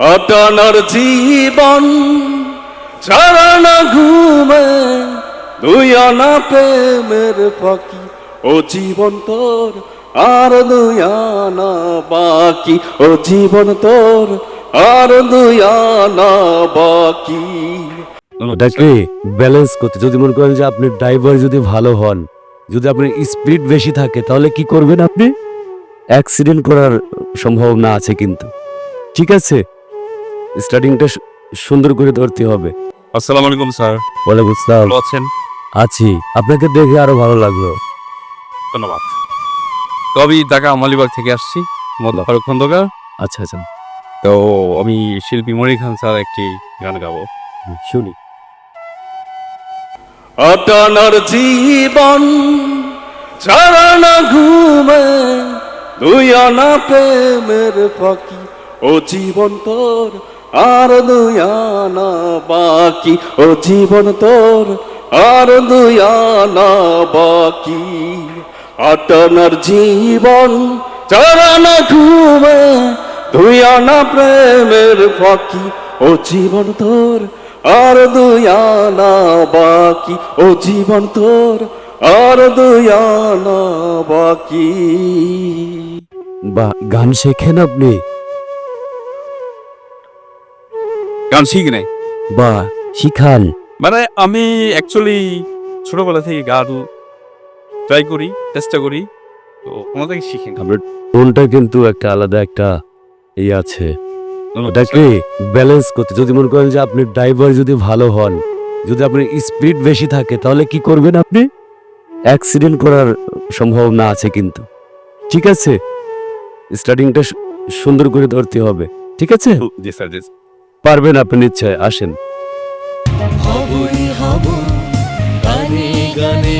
অটনর জীবন, চরণ ঘুমে, দুই অনা প্রেমের ফাঁকি। ও জীবন তোর, আর দুই আনা বাকি। ও জীবন তোর, আর দুই আনা বাকি। ওটাকে ব্যালেন্স করতে। যদি মনে করেন যে আপনি ড্রাইভার যদি ভালো হন, যদি আপনার স্পিড বেশি থাকে, তাহলে কি করবেন আপনি? অ্যাক্সিডেন্ট করার সম্ভাবনা আছে কিন্তু। ঠিক আছে? স্টার্টিংটা সুন্দর করে ধরতে হবে। আসসালামু আলাইকুম স্যার। বুঝতাম ভালো আছেন? আছি। আপনাকে দেখে আরও ভালো লাগল। ধন্যবাদ। তো আমি ঢাকা মালিবাগ থেকে আসছি মোহাম্মদ ফারুক খন্দকার। আচ্ছা আচ্ছা। তো আমি শিল্পী মনির খান স্যার একটি গান গাবো। শুনি। অটনর জীবন চরণ ঘুমে দুই অনা প্রেমের ফাঁকি ও জীবন তোর আর দুই আনা বাকি। ও জীবন তোর, আর দুই আনা বাকি। অটনর জীবন চরণ ঘুমে, দুই আনা প্রেমের ফাঁকি। ও জীবন তোর, আর দুই আনা বাকি। ও জীবন তোর, আর দুই আনা বাকি। বা গান শেখেন আপনি? গান শিখি নাই? বা শিখান মানে আমি অ্যাকচুয়ালি ছোটবেলা থেকে গান ট্রাই করি চেষ্টা করি তো থেকে শিখি। আপনার টোনটা কিন্তু একটা আলাদা একটা ই আছে। ওটাকে ব্যালেন্স করতে যদি মনে করেন যে আপনি ড্রাইভার যদি ভালো হন যদি আপনার স্পিড বেশি থাকে তাহলে কি করবেন আপনি? অ্যাক্সিডেন্ট করার সম্ভাবনা আছে কিন্তু। ঠিক আছে? স্টার্টিংটা সুন্দর করে ধরতে হবে। ঠিক আছে? জি স্যার জি। পারবেন আপনি নিশ্চয় আসেন। হবই হব গানে